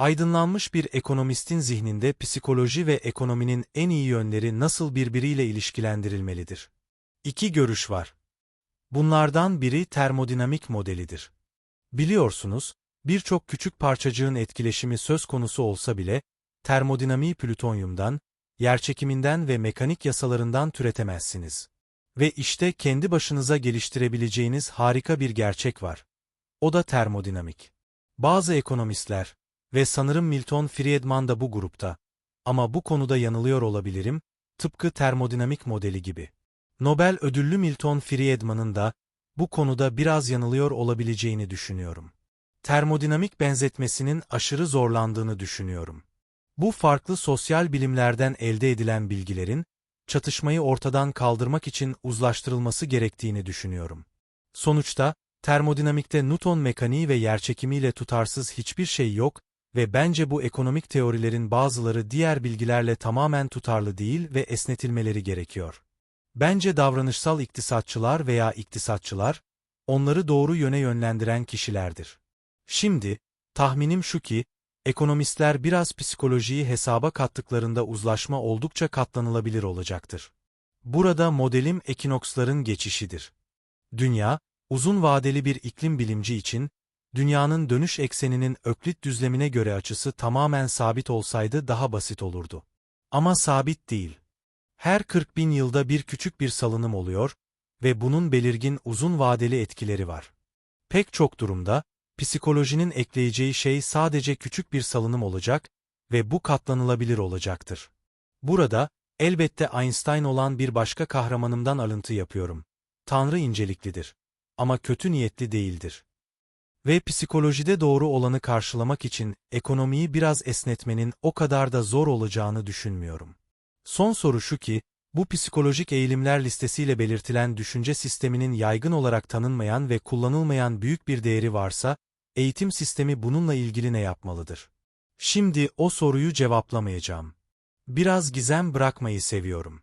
Aydınlanmış bir ekonomistin zihninde psikoloji ve ekonominin en iyi yönleri nasıl birbiriyle ilişkilendirilmelidir? İki görüş var. Bunlardan biri termodinamik modelidir. Biliyorsunuz, birçok küçük parçacığın etkileşimi söz konusu olsa bile, termodinamiği plütonyumdan, yerçekiminden ve mekanik yasalarından türetemezsiniz. Ve işte kendi başınıza geliştirebileceğiniz harika bir gerçek var. O da termodinamik. Bazı ekonomistler ve sanırım Milton Friedman da bu grupta. Ama bu konuda yanılıyor olabilirim, tıpkı termodinamik modeli gibi. Nobel ödüllü Milton Friedman'ın da bu konuda biraz yanılıyor olabileceğini düşünüyorum. Termodinamik benzetmesinin aşırı zorlandığını düşünüyorum. Bu farklı sosyal bilimlerden elde edilen bilgilerin, çatışmayı ortadan kaldırmak için uzlaştırılması gerektiğini düşünüyorum. Sonuçta, termodinamikte Newton mekaniği ve yerçekimiyle tutarsız hiçbir şey yok ve bence bu ekonomik teorilerin bazıları diğer bilgilerle tamamen tutarlı değil ve esnetilmeleri gerekiyor. Bence davranışsal iktisatçılar veya iktisatçılar, onları doğru yöne yönlendiren kişilerdir. Şimdi, tahminim şu ki, ekonomistler biraz psikolojiyi hesaba kattıklarında uzlaşma oldukça katlanılabilir olacaktır. Burada modelim ekinoksların geçişidir. Dünya, uzun vadeli bir iklim bilimci için, dünyanın dönüş ekseninin öklit düzlemine göre açısı tamamen sabit olsaydı daha basit olurdu. Ama sabit değil. Her 40 bin yılda bir küçük bir salınım oluyor ve bunun belirgin uzun vadeli etkileri var. Pek çok durumda, psikolojinin ekleyeceği şey sadece küçük bir salınım olacak ve bu katlanılabilir olacaktır. Burada, elbette Einstein olan bir başka kahramanımdan alıntı yapıyorum. Tanrı inceliklidir. Ama kötü niyetli değildir. Ve psikolojide doğru olanı karşılamak için ekonomiyi biraz esnetmenin o kadar da zor olacağını düşünmüyorum. Son soru şu ki, bu psikolojik eğilimler listesiyle belirtilen düşünce sisteminin yaygın olarak tanınmayan ve kullanılmayan büyük bir değeri varsa, eğitim sistemi bununla ilgili ne yapmalıdır? Şimdi o soruyu cevaplamayacağım. Biraz gizem bırakmayı seviyorum.